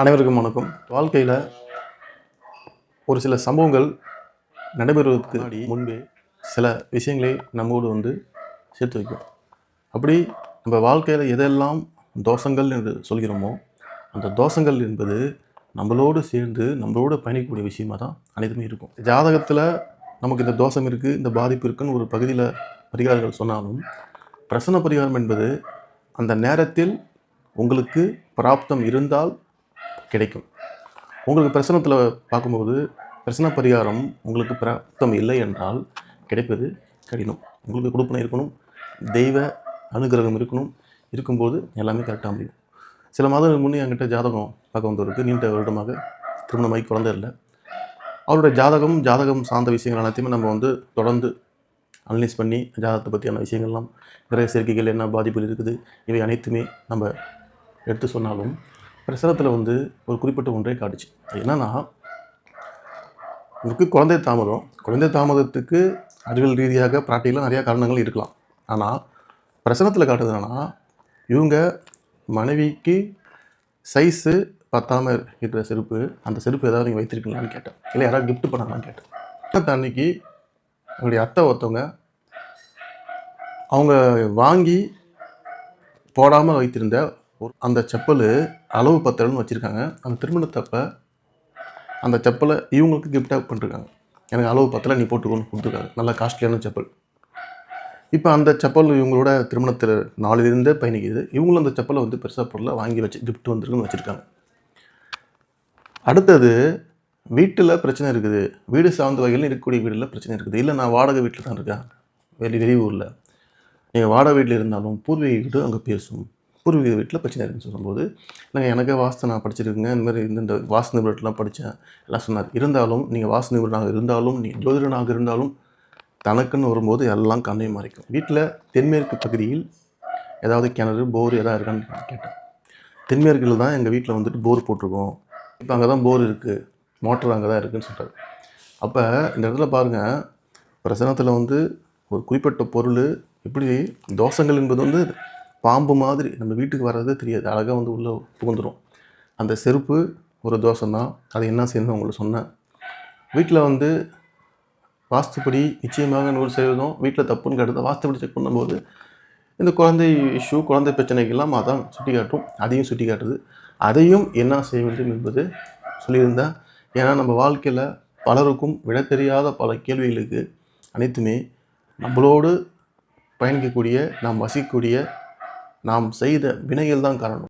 அனைவருக்கும் வணக்கம். வாழ்க்கையில் ஒரு சில சம்பவங்கள் நடைபெறுவதற்கு முன்பே சில விஷயங்களை நம்மோடு வந்து சேர்த்து வைக்கும் அப்படி நம்ம வாழ்க்கையில் எதெல்லாம் தோஷங்கள் என்று சொல்கிறோமோ அந்த தோஷங்கள் என்பது நம்மளோடு சேர்ந்து நம்மளோடு பயணிக்கக்கூடிய விஷயமா தான் அனைத்துமே இருக்கும். ஜாதகத்தில் நமக்கு இந்த தோஷம் இருக்குது இந்த பாதிப்பு இருக்குன்னு ஒரு பகுதியில் பரிகாரங்கள் சொன்னாலும் பிரசன்ன பரிகாரம் என்பது அந்த நேரத்தில் உங்களுக்கு பிராப்தம் இருந்தால் கிடைக்கும். உங்களுக்கு பிரசனத்தில் பார்க்கும்போது பிரசன பரிகாரம் உங்களுக்கு பிராப்தம் இல்லை என்றால் கிடைப்பது கடினம். உங்களுக்கு கொடுப்பனை இருக்கணும் தெய்வ அனுகிரகம் இருக்கணும் இருக்கும்போது எல்லாமே கரெக்டாக முடியும். சில மாதங்களுக்கு முன்னே என்கிட்ட ஜாதகம் பார்க்க வந்தவருக்கு நீண்ட வருடமாக திருமணமாகி குழந்தை இல்லை. அவருடைய ஜாதகம் ஜாதகம் சார்ந்த விஷயங்கள் எல்லாத்தையுமே நம்ம வந்து தொடர்ந்து அனலைஸ் பண்ணி ஜாதகத்தை பற்றியான விஷயங்கள்லாம் நிறைய சேர்க்கைகள் என்ன பாதிப்புகள் இருக்குது இவை அனைத்துமே நம்ம எடுத்து சொன்னாலும் பிரசனத்தில் வந்து ஒரு குறிப்பிட்ட ஒன்றே காட்டுச்சு. என்னென்னா என்னன்னா இவருக்கு குழந்தை தாமதம். குழந்தை தாமதத்துக்கு அறிவியல் ரீதியாக ப்ராக்டிக்கலாக நிறையா காரணங்கள் இருக்கலாம். ஆனால் பிரசனத்தில் காட்டுறது என்னென்னா இவங்க மனைவிக்கு சைஸு பத்தாமல் இருக்கிற செருப்பு அந்த செருப்பு ஏதாவது நீங்கள் வைத்திருக்கீங்களான்னு கேட்டேன். இல்லை யாராவது கிஃப்ட் பண்ணாங்களான்னு கேட்டேன். அன்னைக்கு என்னுடைய அத்தை ஒருத்தவங்க அவங்க வாங்கி போடாமல் வைத்திருந்த ஒரு அந்த செப்பல் அளவு பத்தலன்னு வச்சுருக்காங்க. அந்த திருமணத்தப்ப அந்த செப்பலை இவங்களுக்கு கிஃப்டாக பண்ணிருக்காங்க. எனக்கு அளவு பத்தலை நீ போட்டுக்கோன்னு கொடுத்துருக்காங்க நல்லா காஸ்ட்லியான செப்பல். இப்போ அந்த செப்பல் இவங்களோட திருமணத்தில் நாளிலிருந்தே பயணிக்குது. இவங்களும் அந்த செப்பலை வந்து பெருசாக பொருளை வாங்கி வச்சு கிஃப்ட் வந்துருக்குன்னு வச்சுருக்காங்க. அடுத்தது வீட்டில் பிரச்சனை இருக்குது. வீடு சார்ந்த வகையில் இருக்கக்கூடிய வீட்டில் பிரச்சனை இருக்குது. இல்லை நான் வாடகை வீட்டில் தான் இருக்கேன். வெளி வெளியூரில். நீங்கள் வாடகை வீட்டில் இருந்தாலும் பூர்வீக வீடு அங்கே பேசும். பூர்வீக வீட்டில் பிரச்சனை இருக்குன்னு சொல்லும்போது நாங்கள் எனக்கே வாஸ்து நான் படிச்சிருக்கேங்க. இந்த மாதிரி இந்த இந்த வாஸ்து நிபுணர்லாம் படித்தேன். எல்லாம் சொன்னார். இருந்தாலும் நீங்கள் வாஸ்து நிபுணராக இருந்தாலும் நீங்கள் ஜோதிடனாக இருந்தாலும் தனக்குன்னு வரும்போது எல்லாம் கண்ணையும் மறைக்கும். வீட்டில் தென்மேற்கு பகுதியில் ஏதாவது கிணறு போர் எதாவது இருக்கான்னு கேட்டேன். தென்மேற்கில் தான் எங்கள் வீட்டில் வந்துட்டு போர் போட்டிருக்கோம். இப்போ அங்கே தான் போர் இருக்குது மோட்டர் அங்கே தான் இருக்குதுன்னு சொல்கிறாரு அப்போ இந்த இடத்துல பாருங்கள் பிரசனத்தில் வந்து ஒரு குறிப்பிட்ட பொருள் இப்படி தோஷங்கள் என்பது வந்து பாம்பு மாதிரி நம்ம வீட்டுக்கு வர்றதே தெரியாது. அழகாக வந்து உள்ளே புகுந்துடும் அந்த செருப்பு ஒரு தோஷம் தான் அது என்ன செய்யணும் உங்களுக்கு சொன்னேன். வீட்டில் வந்து வாஸ்துப்படி நிச்சயமாக நூறு சதவீதம் வீட்டில் தப்புன்னு கேட்டது வாஸ்துப்படி செக் பண்ணும்போது இந்த குழந்தை இஷ்யூ குழந்தை பிரச்சனைக்கெல்லாம் அதான் சுட்டி காட்டும் அதையும் சுட்டி காட்டுது அதையும் என்ன செய்ய வேண்டும் என்பது சொல்லியிருந்தேன் ஏன்னா நம்ம வாழ்க்கையில் பலருக்கும் விட தெரியாத பல கேள்விகளுக்கு அனைத்துமே நம்மளோடு பயணிக்கக்கூடிய நாம் வசிக்கக்கூடிய நாம் செய்த வினைகள் தான் காரணம்.